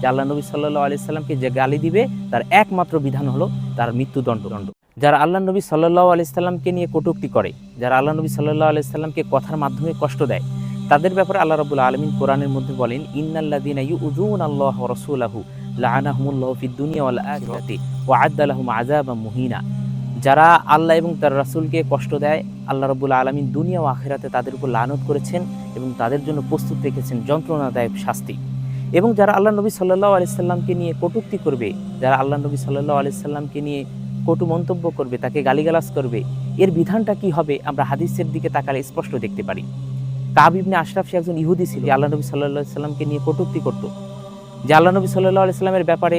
যে আল্লাহ নবী সাল্লাহ আলি সাল্লামকে যে গালি দিবে, তার একমাত্র বিধান হলো তার মৃত্যুদণ্ড। দণ্ড যারা আল্লাহ নবী সাল্লাহ আলি সাল্লামকে নিয়ে কটুক্তি করে, যারা আল্লাহ নবী সাল্লাহ আলি সাল্লামকে কথার মাধ্যমে কষ্ট দেয়, তাদের ব্যাপারে আল্লাহ রবুল্লা আলমিন কোরআনের মধ্যে বলেন ইন্নাল্লাদিন ইউজুন আল্লাহ রসুলাহু লাআনাহুমুল্লাহ ফিদ দুনিয়া ওয়াল মুহিনা। যারা আল্লাহ এবং তার রাসূলকে কষ্ট দেয়, আল্লাহ রবুল্লা আলমিন দুনিয়া ও আখিরাতে তাদের উপর লানত করেছেন এবং তাদের জন্য প্রস্তুত রেখেছেন যন্ত্রণাদায়ক শাস্তি। এবং যারা আল্লাহ নবী সাল্লাহ আলিয়াল্লামকে নিয়ে কটুক্তি করবে, যারা আল্লাহ নবী সাল্লাহ আলিয়াল্লামকে নিয়ে কটু মন্তব্য করবে, তাকে গালিগালাজ করবে, এর বিধানটা কি হবে আমরা হাদিসের দিকে তাকালে স্পষ্ট দেখতে পারি। কাব ইবনে আশরাফ সে একজন ইহুদি ছিল আল্লাহ নবী সাল্লাহ সাল্লামকে নিয়ে কটুক্তি করত। যে আল্লাহ নবী সাল্লাহ আলাইস্লামের ব্যাপারে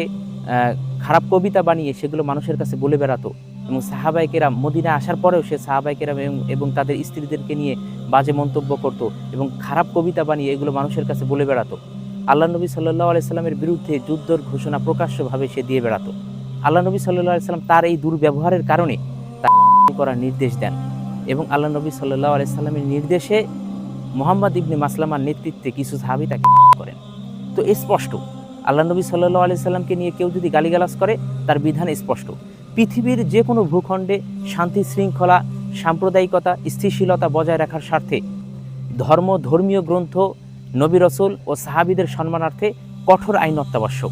খারাপ কবিতা বানিয়ে সেগুলো মানুষের কাছে বলে বেড়াতো এবং সাহাবাইকেরাম মদিনা আসার পরেও সে সাহাবাইকেরাম এবং তাদের স্ত্রীদেরকে নিয়ে বাজে মন্তব্য করত এবং খারাপ কবিতা বানিয়ে এগুলো মানুষের কাছে বলে বেড়াতো। আল্লাহ নবী সাল্লাহ আলাইস্লামের বিরুদ্ধে যুদ্ধর ঘোষণা প্রকাশ্যভাবে সে দিয়ে বেড়াতো। আল্লাহ নবী সাল্লাহ আলাইস্লাম তার এই দুর্ব্যবহারের কারণে তার করার নির্দেশ দেন এবং আল্লাহ নবী সাল্লাহ আলাইস্লামের নির্দেশে মোহাম্মদ ইবনে মাসলামার নেতৃত্বে কিছু সাহাবি তাকে করেন। তো স্পষ্ট, আল্লাহ নবী সাল্লাহ আলি সাল্লামকে নিয়ে কেউ যদি গালিগালাজ করে, তার বিধান স্পষ্ট। পৃথিবীর যে কোনো ভূখণ্ডে শান্তি শৃঙ্খলা, সাম্প্রদায়িকতা, স্থিতিশীলতা বজায় রাখার স্বার্থে ধর্ম, ধর্মীয় গ্রন্থ নবী রসুল ও সাহাবিদের সম্মানার্থে কঠোর আইন অত্যাবশ্যক।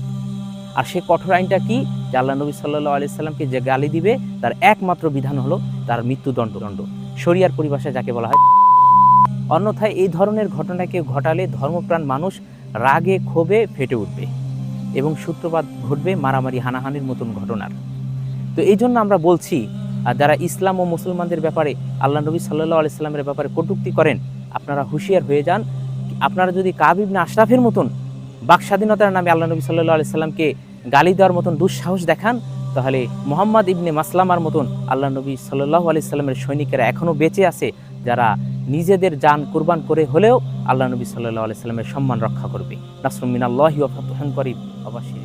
আর সে কঠোর আইনটা কি? যে আল্লাহ নবী সাল্লাহ আলি সাল্লামকে যে গালি দিবে, তার একমাত্র বিধান হলো তার মৃত্যুদণ্ড। দণ্ড শরিয়ার পরিভাষায় যাকে বলা হয়, অন্যথায় এই ধরনের ঘটনাকে ঘটালে ধর্মপ্রাণ মানুষ রাগে, ক্ষোভে ফেটে উঠবে এবং সূত্রপাত ঘটবে মারামারি, হানাহানির মতন ঘটনার। তো এই জন্য আমরা বলছি, আর যারা ইসলাম ও মুসলমানদের ব্যাপারে আল্লাহ নবী সাল্লাহ আলাইস্লামের ব্যাপারে কটুক্তি করেন, আপনারা হুঁশিয়ার হয়ে যান আপনারা যদি কাবিব না আশরাফের মতন বাক স্বাধীনতার নামে আল্লাহ নবী সাল্লাহ আলাইস্লামকে গালি দেওয়ার মতন দুঃসাহস দেখান, তাহলে মোহাম্মদ ইবনে মাসলামার মতন আল্লাহ নবী সাল্লাহ আলাইস্লামের সৈনিকেরা এখনও বেঁচে আছে, যারা নিজেদের যান কুরবান করে হলেও আল্লাহ নবী সাল্লাহ আলাইস্লামের সম্মান রক্ষা করবে। নাসরুমিন আল্লাহ করিম অবাসী